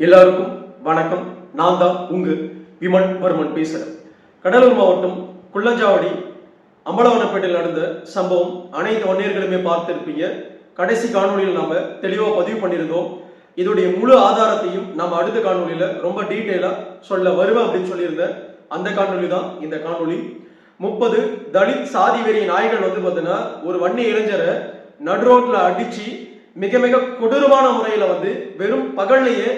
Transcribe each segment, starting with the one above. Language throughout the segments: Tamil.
எல்லாருக்கும் வணக்கம். நான் தான் உங்க விமன் வர்மன் பேசுகிறேன் கடலூர் மாவட்டம் குள்ளஞ்சாவடி அம்பலவனப்பேட்டையில் நடந்த சம்பவம் அனைத்து வன்னியர்களுமே பார்த்திருப்பீங்க. கடைசி காணொலியில் நம்ம தெளிவாக பதிவு பண்ணியிருந்தோம். இதோடைய முழு ஆதாரத்தையும் நம்ம அடுத்த காணொலியில் ரொம்ப டீட்டெயிலாக சொல்ல வருவேன் அப்படின்னு சொல்லியிருந்தேன். அந்த காணொலி தான் இந்த காணொலி முப்பது தலித் சாதி வெறி நாய்கள் வந்து பார்த்தீங்கன்னா ஒரு வன்னி இளைஞரை நடு அடித்து மிக மிக கொடூரமான முறையில் வந்து வெறும் பகல்லையே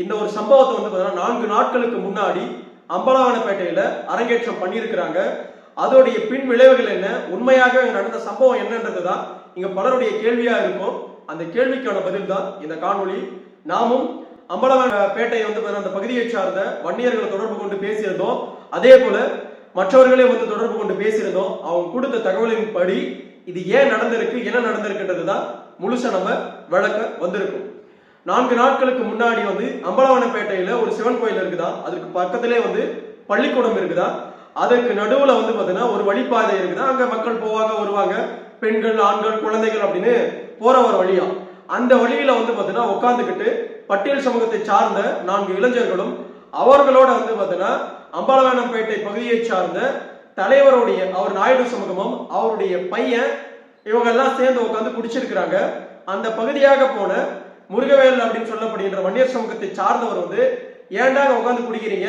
இந்த ஒரு சம்பவத்தை வந்து பார்த்தீங்கன்னா நான்கு நாட்களுக்கு முன்னாடி அம்பலவானப்பேட்டையில அரங்கேற்றம் பண்ணியிருக்கிறாங்க. அதோடைய பின் விளைவுகள் என்ன? உண்மையாக நடந்த சம்பவம் என்னன்றது தான் இங்க பலருடைய கேள்வியா இருக்கும். அந்த கேள்விக்கான பதில் தான் இந்த காணொளி. நாமும் அம்பலவானப்பேட்டையை வந்து பார்த்தீங்கன்னா அந்த பகுதியை சார்ந்த வன்னியர்களை தொடர்பு கொண்டு பேசியிருந்தோம். அதே போல மற்றவர்களே வந்து தொடர்பு கொண்டு பேசியிருந்தோம். அவங்க கொடுத்த தகவலின் படி இது ஏன் நடந்திருக்கு என்ன நடந்திருக்குன்றது தான் முழுசா நம்ம விளக்க வந்திருக்கும். நான்கு நாட்களுக்கு முன்னாடி வந்து அம்பலவனப்பேட்டையில ஒரு சிவன் கோயில் இருக்குதா? அதுக்கு பக்கத்திலே வந்து பள்ளிக்கூடம் இருக்குதா? அதற்கு நடுவுல வந்து பாத்தீங்கன்னா ஒரு வழிப்பாதை இருக்குதா? அங்க மக்கள் போவாங்க வருவாங்க. பெண்கள் ஆண்கள் குழந்தைகள் அப்படின்னு போற ஒரு வழியா. அந்த வழியில வந்து பாத்தீங்கன்னா உட்காந்துக்கிட்டு பட்டியல் சமூகத்தை சார்ந்த நான்கு இளைஞர்களும் அவர்களோட வந்து பாத்தீங்கன்னா அம்பலவனப்பேட்டை பகுதியை சார்ந்த தலைவருடைய அவர் நாயுடு சமூகமும் அவருடைய பையன் இவங்க எல்லாம் சேர்ந்து உட்காந்து குடிச்சிருக்கிறாங்க. அந்த பகுதியாக போன முருகவேல் அப்படின்னு சொல்லப்படுகின்ற வன்னியர் சமூகத்தை சார்ந்தவர் வந்து ஏன்டா உட்காந்து குடிக்கிறீங்க.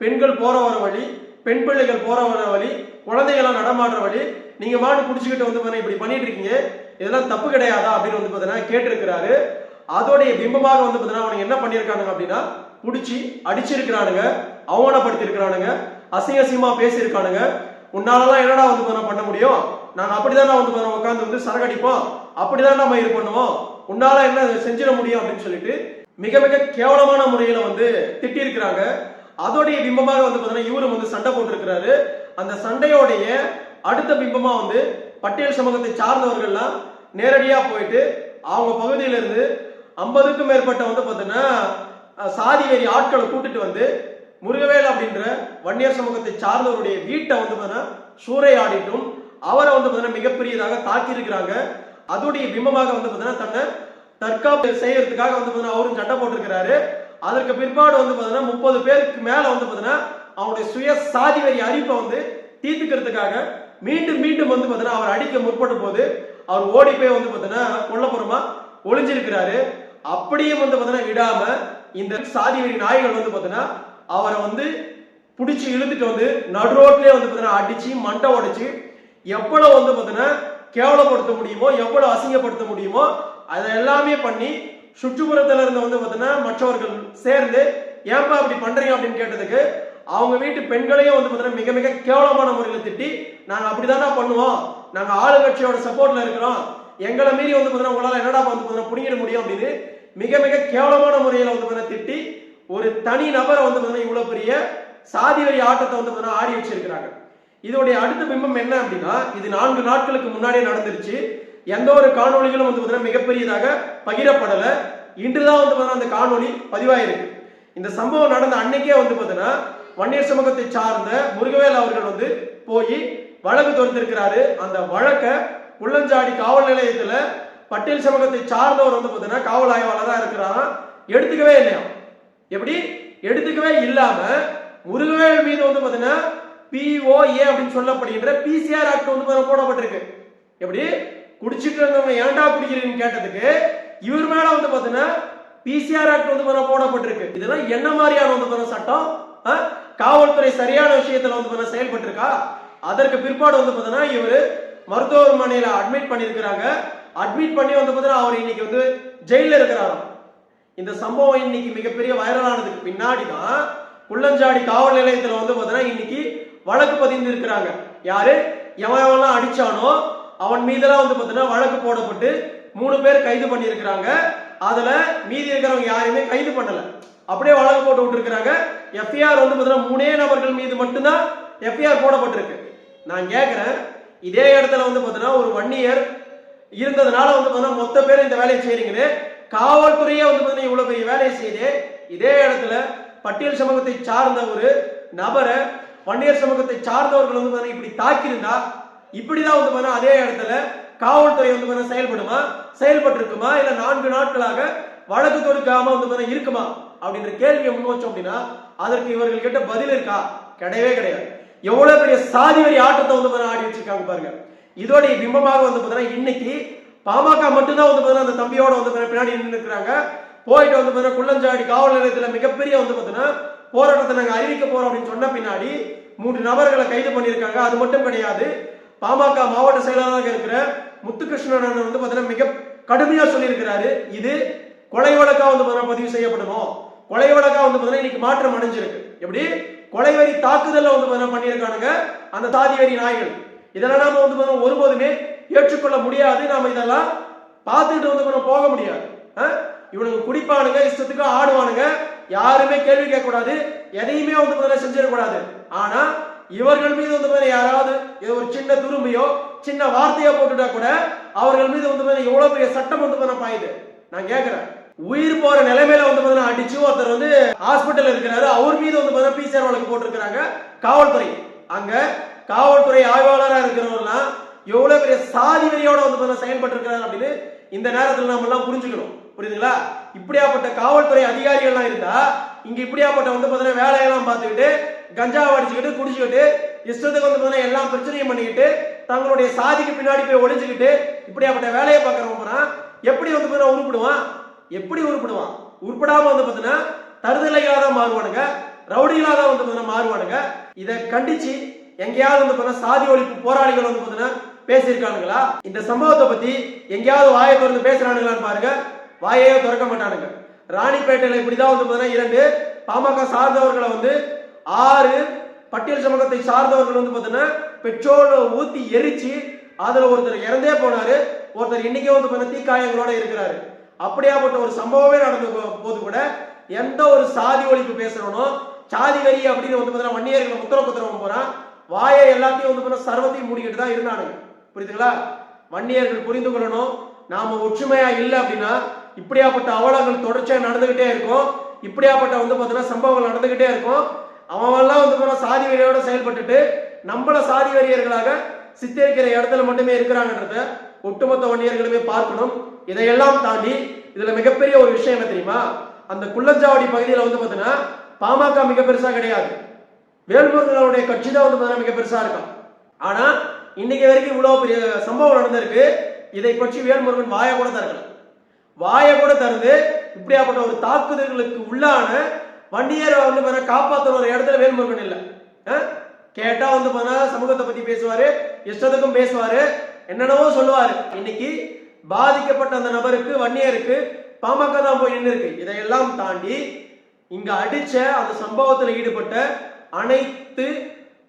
பெண்கள் போற வர வழி பெண் பிள்ளைகள் போற வர வழி குழந்தைகள்லாம் நடமாடுற வழி நீங்க மாட்டு குடிச்சுக்கிட்டு வந்து இப்படி பண்ணிட்டு இருக்கீங்க. இதெல்லாம் தப்பு கிடையாதா அப்படின்னு வந்து பாத்தீங்கன்னா கேட்டிருக்கிறாரு. அதோடைய பிம்பமாக வந்து பாத்தீங்கன்னா அவனுக்கு என்ன பண்ணியிருக்கானுங்க அப்படின்னா பிடிச்சி அடிச்சிருக்கிறானுங்க அவமானப்படுத்திருக்கிறானுங்க அசிங்க அசிங்கமா பேசியிருக்கானுங்க. உன்னாலலாம் என்னடா வந்து பண்ண முடியும்? நாங்க அப்படிதான் வந்து உட்காந்து வந்து சரகடிப்போம். அப்படிதான் நம்ம இது பண்ணுவோம். உன்னால என்ன செஞ்சிட முடியும் அப்படின்னு சொல்லிட்டு மிக மிக கேவலமான முறையில வந்து திட்டியிருக்கிறாங்க. அதோடைய பிம்பமாக வந்து பாத்தீங்கன்னா இவரும் வந்து சண்டை போட்டிருக்கிறாரு. அந்த சண்டையோடைய அடுத்த பிம்பமா வந்து பட்டியல் சமூகத்தை சார்ந்தவர்கள்லாம் நேரடியா போயிட்டு அவங்க பகுதியில இருந்து ஐம்பதுக்கும் மேற்பட்ட வந்து பாத்தீங்கன்னா சாதி வெறி ஆட்களை கூட்டிட்டு வந்து முருகவேல் அப்படின்ற வன்னியர் சமூகத்தை சார்ந்தவருடைய வீட்டை வந்து பாத்தீங்கன்னா சூறையாடிட்டும் அவரை வந்து பாத்தீங்கன்னா மிகப்பெரியதாக தாக்கியிருக்கிறாங்க. அதோடைய பிம்பமாக வந்து பாத்தீங்கன்னா தன்னை தற்காப்பு செய்யறதுக்காக வந்து பாத்தீங்கன்னா அவரும் சட்டை போட்டிருக்கிறாரு. அதற்கு பிற்பாடு வந்து பாத்தீங்கன்னா முப்பது பேருக்கு மேல வந்து பாத்தீங்கன்னா அவங்களுடைய சுய சாதி வரி அறிப்பை வந்து தீர்த்துக்கிறதுக்காக மீண்டும் மீண்டும் வந்து பாத்தீங்கன்னா அவர் அடிக்க முற்பட்ட போது அவர் ஓடி போய் வந்து பாத்தீங்கன்னா கொல்லப்புறமா ஒளிஞ்சிருக்கிறாரு. அப்படியும் வந்து பாத்தீங்கன்னா விடாம இந்த சாதி வெறி நாய்கள் வந்து பாத்தீங்கன்னா அவரை வந்து பிடிச்சி இழுத்துட்டு வந்து நடு ரோட்லயே வந்து பாத்தீங்கன்னா அடிச்சு மண்டை உடைச்சு எவ்வளவு வந்து பாத்தீங்கன்னா கேவலப்படுத்த முடியுமோ எவ்வளவு அசிங்கப்படுத்த முடியுமோ அதை எல்லாமே பண்ணி சுற்றுப்புறத்துல இருந்து வந்து பார்த்தீங்கன்னா மற்றவர்கள் சேர்ந்து ஏன்பா அப்படி பண்றீங்க? அப்படின்னு கேட்டதுக்கு அவங்க வீட்டு பெண்களையும் வந்து பார்த்தீங்கன்னா மிக மிக கேவலமான முறையில் திட்டி நாங்கள் அப்படிதானா பண்ணுவோம். நாங்க ஆளுங்கட்சியோட சப்போர்ட்ல இருக்கிறோம். எங்களை மீறி வந்து பார்த்தீங்கன்னா உங்களால் என்னடா வந்து பார்த்தீங்கன்னா பிடிங்கிட முடியும்? அப்படின்னு மிக மிக கேவலமான முறையில் வந்து பார்த்தீங்கன்னா திட்டி ஒரு தனி நபரை வந்து பார்த்தீங்கன்னா இவ்வளோ பெரிய சாதி வரி ஆட்டத்தை வந்து பார்த்தீங்கன்னா ஆடி வச்சிருக்கிறாங்க. இதோடைய அடுத்த பிம்பம் என்ன அப்படின்னா இது நான்கு நாட்களுக்கு முன்னாடியே நடந்துருச்சு. எந்த ஒரு காணொலிகளும் வந்து பாத்தீங்கன்னா மிகப்பெரியதாக பகிரப்படல. இன்றுதான் வந்து பாத்தீங்கன்னா அந்த காணொலி பதிவாயிருக்கு. இந்த சம்பவம் நடந்த அன்னைக்கே வந்து பார்த்தீங்கன்னா வன்னியர் சமூகத்தை சார்ந்த முருகவேல் அவர்கள் வந்து போய் வழக்கு தொடுத்திருக்கிறாரு. அந்த வழக்கை உள்ளஞ்சாடி காவல் நிலையத்தில் பட்டியல் சமூகத்தை சார்ந்தவர் வந்து பார்த்தீங்கன்னா காவல் ஆய்வாளராக இருக்கிறாராம் எடுத்துக்கவே இல்லையா? எப்படி? எடுத்துக்கவே இல்லாம முருகவேல் மீது வந்து பார்த்தீங்கன்னா பிஓஏ அப்படின்னு சொல்லப்படுகின்ற பிசிஆர் ஆக்ட் வந்து போடப்பட்டிருக்கு. எப்படி? குடிச்சிட்டு இருந்தவங்க ஏன்டா குடிக்கிறீங்கன்னு கேட்டதுக்கு இவர் மேல வந்து பாத்தீங்கன்னா பிசிஆர் ஆக்ட் வந்து பண்ண போடப்பட்டிருக்கு. இதெல்லாம் என்ன மாதிரியான வந்து பண்ண சட்டம்? ஆ? காவல்துறை சரியான விஷயத்துல வந்து பாத்தீங்கன்னா செயல்பட்டிருக்கா? அதற்கு பிற்பாடு வந்து பாத்தீங்கன்னா இவரு மருத்துவமனையில அட்மிட் பண்ணியிருக்கிறாங்க. அட்மிட் பண்ணி வந்து பாத்தீங்கன்னா அவர் இன்னைக்கு வந்து ஜெயில இருக்கிறாராம். இந்த சம்பவம் இன்னைக்கு மிகப்பெரிய வைரலானதுக்கு பின்னாடி தான் புள்ளஞ்சாடி காவல் நிலையத்துல வந்து பாத்தீங்கன்னா இன்னைக்கு வழக்கு பதிந்து இருக்கிறாங்க. யாரு? எவன் எவன்லாம் அடிச்சானோ அவன் மீதெல்லாம் வந்து பார்த்தீங்கன்னா வழக்கு போடப்பட்டு மூணு பேர் கைது பண்ணியிருக்கிறாங்க. அதுல மீதி இருக்கிறவங்க யாரையுமே கைது பண்ணல. அப்படியே வழக்கு போட்டு விட்டுருக்காங்க எஃப்ஐஆர் வந்து பார்த்தீங்கன்னா மூணே நபர்கள் மீது மட்டும்தான் எஃப்ஐஆர் போடப்பட்டிருக்கு. நான் கேட்குறேன் இதே இடத்துல வந்து பார்த்தீங்கன்னா ஒரு ஒன் இயர் இருந்ததுனால வந்து பார்த்தீங்கன்னா மொத்த பேர் இந்த வேலையை செய்கிறீங்களே காவல்துறையே வந்து பார்த்தீங்கன்னா இவ்வளோ பெரிய வேலையை செய்யுது இதே இடத்துல பட்டியல் சமூகத்தை சார்ந்த ஒரு நபரை வன்னியர் சமூகத்தை சார்ந்தவர்கள் வந்து பார்த்தீங்கன்னா இப்படி தாக்கியிருந்தா இப்படிதான் வந்து பாத்தீங்கன்னா அதே இடத்துல காவல்துறை வந்து பாத்தீங்கன்னா செயல்படுமா? செயல்பட்டு இருக்குமா இல்ல நான்கு நாட்களாக வழக்கு தொடுக்காம வந்து பாத்தீங்கன்னா இருக்குமா? அப்படின்ற கேள்வியை முன் வச்சோம் அப்படின்னா அதற்கு இவர்கள் கிட்ட பதில் இருக்கா? கிடையவே கிடையாது. எவ்வளவு பெரிய சாதி வரி ஆட்டத்தை வந்து பாத்தீங்கன்னா ஆடி வச்சிருக்காங்க பாருங்க. இதோடைய பிம்பமாக வந்து பாத்தீங்கன்னா இன்னைக்கு பாமக மட்டும்தான் வந்து பாத்தீங்கன்னா அந்த தம்பியோட வந்து பின்னாடி நின்று இருக்கிறாங்க போயிட்டு வந்து பார்த்தீங்கன்னா குள்ளஞ்சாடி காவல் நிலையத்துல மிகப்பெரிய வந்து பாத்தீங்கன்னா போராட்டத்தை நாங்க அறிவிக்க போறோம் அப்படின்னு சொன்ன பின்னாடி மூன்று நபர்களை கைது பண்ணியிருக்காங்க. அது மட்டும் கிடையாது. பாமக மாவட்ட செயலாளராக இருக்கிற முத்துகிருஷ்ணன் அண்ணன் வந்து பாத்தீங்கன்னா மிக கடுமையா சொல்லியிருக்கிறாரு. இது கொலை வழக்கா வந்து பார்த்தீங்கன்னா பதிவு செய்யப்படணும் கொலை வழக்கா வந்து பார்த்தீங்கன்னா இன்னைக்கு மாற்றம் அடைஞ்சிருக்கு. எப்படி? கொலை வரி தாக்குதல்ல வந்து பாத்தீங்கன்னா பண்ணியிருக்கானுங்க அந்த தாதி வரி நாய்கள். இதெல்லாம் நாம வந்து பாத்தீங்கன்னா ஒருபோதுமே ஏற்றுக்கொள்ள முடியாது. நாம இதெல்லாம் பார்த்துட்டு வந்து பாத்தீங்கன்னா போக முடியாது. ஆ? இவனுங்க குடிப்பானுங்க இஷ்டத்துக்கு ஆடுவானுங்க. யாருமே கேள்வி கேட்கக்கூடாது. எதையுமே வந்து பாத்தீங்கன்னா செஞ்சிடக்கூடாது. ஆனா இவர்கள் மீது வந்து பாத்தீங்கன்னா யாராவது ஏதோ ஒரு சின்ன துரும்பியோ சின்ன வார்த்தையோ போட்டுட்டா கூட அவர்கள் மீது வந்து பாத்தீங்கன்னா எவ்வளவு பெரிய சட்டம் வந்து பாத்தீங்கன்னா பாயுது. நான் கேட்கிறேன் உயிர் போற நிலைமையில வந்து பாத்தீங்கன்னா அடிச்சு ஒருத்தர் வந்து ஹாஸ்பிட்டல் இருக்கிறாரு. அவர் மீது வந்து பாத்தீங்கன்னா பிசிஆர் வழக்கு போட்டிருக்கிறாங்க. காவல்துறை. அங்க காவல்துறை ஆய்வாளரா இருக்கிறவர்லாம் எவ்வளவு பெரிய சாதி வெறியோட வந்து பாத்தீங்கன்னா செயல்பட்டு இருக்கிறாங்க அப்படின்னு இந்த நேரத்துல நம்ம எல்லாம் புரிஞ்சுக்கணும். புரியுதுங்களா? இப்படியாப்பட்ட காவல்துறை அதிகாரிகள்லாம் இருந்தா இங்க இப்படியாப்பட்ட வந்து பாத்தீங்கன்னா வேலையெல்லாம் பார்த்துக்கிட்டு கஞ்சா அடிச்சுக்கிட்டு குடிச்சுக்கிட்டு இஷ்டத்துக்கு வந்து பாத்தீங்கன்னா எல்லா பிரச்சனையும் பண்ணிக்கிட்டு தங்களுடைய சாதிக்கு பின்னாடி போய் ஒளிஞ்சுக்கிட்டு இப்படியாப்பட்ட வேலையை பார்க்கறவங்க எப்படி வந்து பாத்தீங்கன்னா உருப்பிடுவான்? எப்படி உருப்பிடுவான்? உருப்படாம வந்து பாத்தீங்கன்னா தருதலைகளாக தான் மாறுவானுங்க ரவுடிகளாக தான் வந்து பாத்தீங்கன்னா மாறுவானுங்க. இதை கண்டிச்சு எங்கேயாவது வந்து பாத்தீங்கன்னா சாதி ஒழிப்பு போராளிகள் வந்து பாத்தீங்கன்னா பேசியிருக்கானுங்களா? இந்த சம்பவத்தை பத்தி எங்கேயாவது வாயை திறந்து பேசுறானுங்களான்னு பாருங்க. வாயே திறக்க மாட்டானுங்க. ராணிப்பேட்டையில இப்படிதான் வந்து பார்த்தீங்கன்னா இரண்டு பாமக சார்ந்தவர்களை வந்து ஆறு பட்டியல் சமூகத்தை சார்ந்தவர்கள் வந்து பார்த்தீங்கன்னா பெட்ரோல் ஊத்தி எரிச்சு அதுல ஒருத்தர் இறந்தே போனாரு. ஒருத்தர் இன்னைக்கே வந்து பார்த்தீங்கன்னா தீக்காயங்களோட இருக்கிறாரு. அப்படியாப்பட்ட ஒரு சம்பவமே நடந்த போது கூட எந்த ஒரு சாதி ஒழிப்பு பேசுறவனோ சாதி வரி அப்படின்னு வந்து பார்த்தீங்கன்னா வன்னியர்களை முத்திர குத்துறவன் போறான். வாயை எல்லாத்தையும் வந்து பார்த்தீங்கன்னா சர்வத்தையும் மூடிக்கிட்டு தான் இருந்தானுங்க. புரியுதுங்களா? வன்னியர்கள் புரிந்து கொள்ளணும். நாம ஒற்றுமையா இல்லை அப்படின்னா இப்படியாப்பட்ட அவலங்கள் தொடர்ச்சியாக நடந்துகிட்டே இருக்கும். இப்படியாப்பட்ட வந்து பார்த்தீங்கன்னா சம்பவங்கள் நடந்துகிட்டே இருக்கும். அவன்லாம் வந்து பாத்தீங்கன்னா சாதி வெறியோட செயல்பட்டுட்டு நம்மள சாதி வெறியர்களாக சித்தரிக்கிற இடத்துல மட்டுமே இருக்கிறாங்கன்றத ஒட்டுமொத்த வன்னியர்களுமே பார்க்கணும். இதையெல்லாம் தாண்டி இதுல மிகப்பெரிய ஒரு விஷயம் என்ன தெரியுமா? அந்த குள்ளஞ்சாவடி பகுதியில் வந்து பார்த்தீங்கன்னா பாமக மிக பெருசா கிடையாது. வேல்முருகனுடைய கட்சி தான் வந்து பார்த்தீங்கன்னா மிக பெருசா இருக்கும். ஆனா இன்னைக்கு வரைக்கும் இவ்வளவு பெரிய சம்பவம் நடந்திருக்கு. இதை பற்றி வேல்முருகன் வாய கூட திறக்கல வாயை கூட தருது இப்படியாப்பட்ட ஒரு தாக்குதல்களுக்கு உள்ளான வன்னியரை வந்து பார்த்தா காப்பாற்றுற ஒரு இடத்துல வேல்முருகன் இல்லை. கேட்டா வந்து பார்த்தா சமூகத்தை பத்தி பேசுவாரு இஷ்டத்துக்கும் பேசுவாரு என்னென்னவோ சொல்லுவாரு. இன்னைக்கு பாதிக்கப்பட்ட அந்த நபருக்கு வன்னியருக்கு பாமக தான் போய் நின்று இருக்கு இதையெல்லாம் தாண்டி இங்க அடிச்ச அந்த சம்பவத்தில் ஈடுபட்ட அனைத்து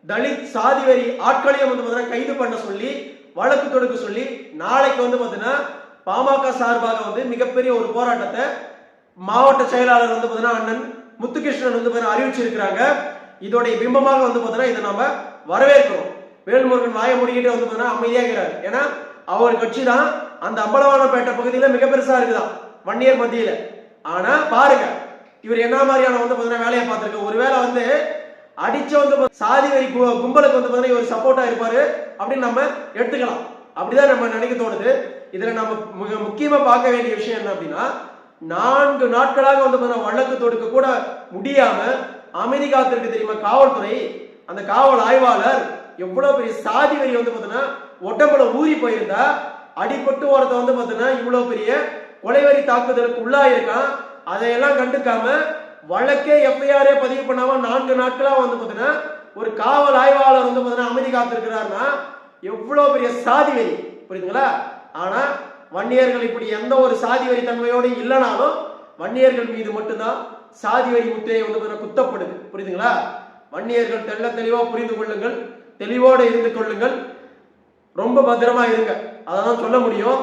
தலித் சாதிவரி ஆட்களையும் வந்து பார்த்தீங்கன்னா கைது பண்ண சொல்லி வழக்கு தொடுக்க சொல்லி நாளைக்கு வந்து பார்த்தீங்கன்னா பாமக சார்பாக வந்து மிகப்பெரிய ஒரு போராட்டத்தை மாவட்ட செயலாளர் வந்து பார்த்தீங்கன்னா அண்ணன் முத்துகிருஷ்ணன் வந்து பார்த்தீங்கன்னா அறிவிச்சிருக்கிறாங்க. இதோடைய பிம்பமாக வந்து பார்த்தீங்கன்னா இதை நம்ம வரவேற்கிறோம். வேல்முருகன் வாய முடிக்கிட்டு வந்து பார்த்தீங்கன்னா அமைதியாகிறார். ஏன்னா அவர் கட்சி தான் அந்த அம்பலவானப்பேட்டை பகுதியில மிக பெருசா இருக்குதான். வன்னியர் மத்தியில. ஆனா பாருங்க இவர் என்ன மாதிரியான வந்து பார்த்தீங்கன்னா வேலையை பார்த்திருக்க ஒருவேளை வந்து அடிச்ச வந்து சாதி வரி கும்பலுக்கு வந்து பார்த்தீங்கன்னா இவர் சப்போர்ட்டா இருப்பாரு அப்படின்னு நம்ம எடுத்துக்கலாம். அப்படிதான் நம்ம நினைக்க தோணுது. இதுல நம்ம மிக முக்கியமா பார்க்க வேண்டிய விஷயம் என்ன அப்படின்னா நான்கு நாட்களாக வந்து வழக்கு தொடுக்க கூட முடியாம அமைதி காத்திருக்கு தெரியுமா காவல்துறை அந்த காவல் ஆய்வாளர் எவ்வளவு பெரிய சாதி வரி வந்து பார்த்தீங்கன்னா உடம்புல ஊறி போயிருந்தா அடிபட்டு ஒருத்த வந்து பார்த்தீங்கன்னா இவ்வளவு பெரிய கொலைவரி தாக்குதலுக்கு உள்ளாயிருக்கான் அதையெல்லாம் கண்டுக்காம வழக்கே எஃப்ஐஆரே பதிவு பண்ணாம நான்கு நாட்களா வந்து பார்த்தீங்கன்னா ஒரு காவல் ஆய்வாளர் வந்து பார்த்தீங்கன்னா அமைதி காத்திருக்கிறாருன்னா எவ்வளவு பெரிய சாதி வரி புரியுதுங்களா? ஆனா வன்னியர்கள் இப்படி எந்த ஒரு சாதி வரி தன்மையோடு இல்லைனாலும் வன்னியர்கள் மீது மட்டும்தான் சாதி வரி முத்திரை வந்து பார்த்தீங்கன்னா குத்தப்படுது. புரியுதுங்களா? வன்னியர்கள் தெள்ள தெளிவா புரிந்து கொள்ளுங்கள் தெளிவோடு இருந்து கொள்ளுங்கள். ரொம்ப பத்திரமா இருங்க. அதான் சொல்ல முடியும்.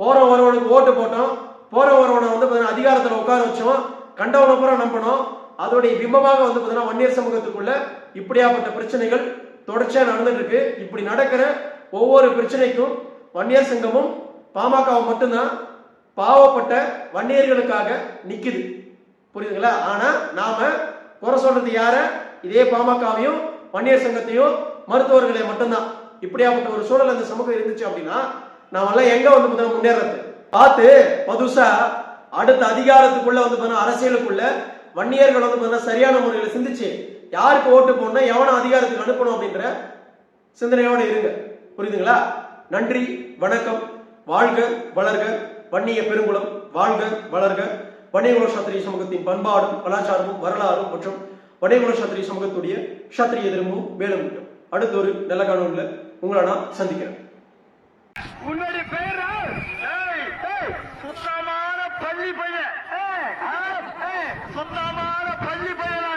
போற ஒருவனுக்கு ஓட்டு போட்டோம். போற ஒருவனை வந்து பார்த்தீங்கன்னா அதிகாரத்துல உட்கார வச்சோம். கண்டவனை பூரா நம்பணும். அதோடைய பிம்பமாக வந்து பார்த்தீங்கன்னா வன்னியர் சமூகத்துக்குள்ள இப்படியாப்பட்ட பிரச்சனைகள் தொடர்ச்சியா நடந்துட்டு இருக்கு. இப்படி நடக்கிற ஒவ்வொரு பிரச்சனைக்கும் வன்னியர் சங்கமும் பாமகவும் மட்டும்தான் பாவப்பட்ட வன்னியர்களுக்காக நிற்குது புரியுதுங்களா? ஆனால் நாம் குறை சொல்றது யார? இதே பாமகவையும் வன்னியர் சங்கத்தையும் மருத்துவர்களை மட்டும்தான். இப்படியாப்பட்ட ஒரு சூழல் அந்த சமூகம் இருந்துச்சு அப்படின்னா நாமெல்லாம் எங்கே வந்து முதல்ல முன்னேறது? பார்த்து புதுசா அடுத்த அதிகாரத்துக்குள்ள வந்து பார்த்தீங்கன்னா அரசியலுக்குள்ள வன்னியர்கள் வந்து பார்த்தீங்கன்னா சரியான முறையில் சிந்திச்சு யாருக்கு ஓட்டு போடணும் எவனை அதிகாரத்துக்கு அனுப்பணும் அப்படின்ற சிந்தனையோடு இருங்க. புரியுதுங்களா? நன்றி வணக்கம். வாழ்க வளர்க. வன்னிய பெருங்குளம் வாழ்க வளர்க. வன்னியகுல சத்திரிய சமூகத்தின் பண்பாடும் கலாச்சாரமும் வரலாறும் மற்றும் வன்னியகுல சத்திரிய சமூகத்துடைய சத்திரிய திரும்பவும் மேலும் அடுத்த ஒரு நல்ல காணொலியில் உங்களை நான் சந்திக்கிறேன். உன்னுடைய பள்ளி பையன். சுத்தமான பள்ளி பையன்?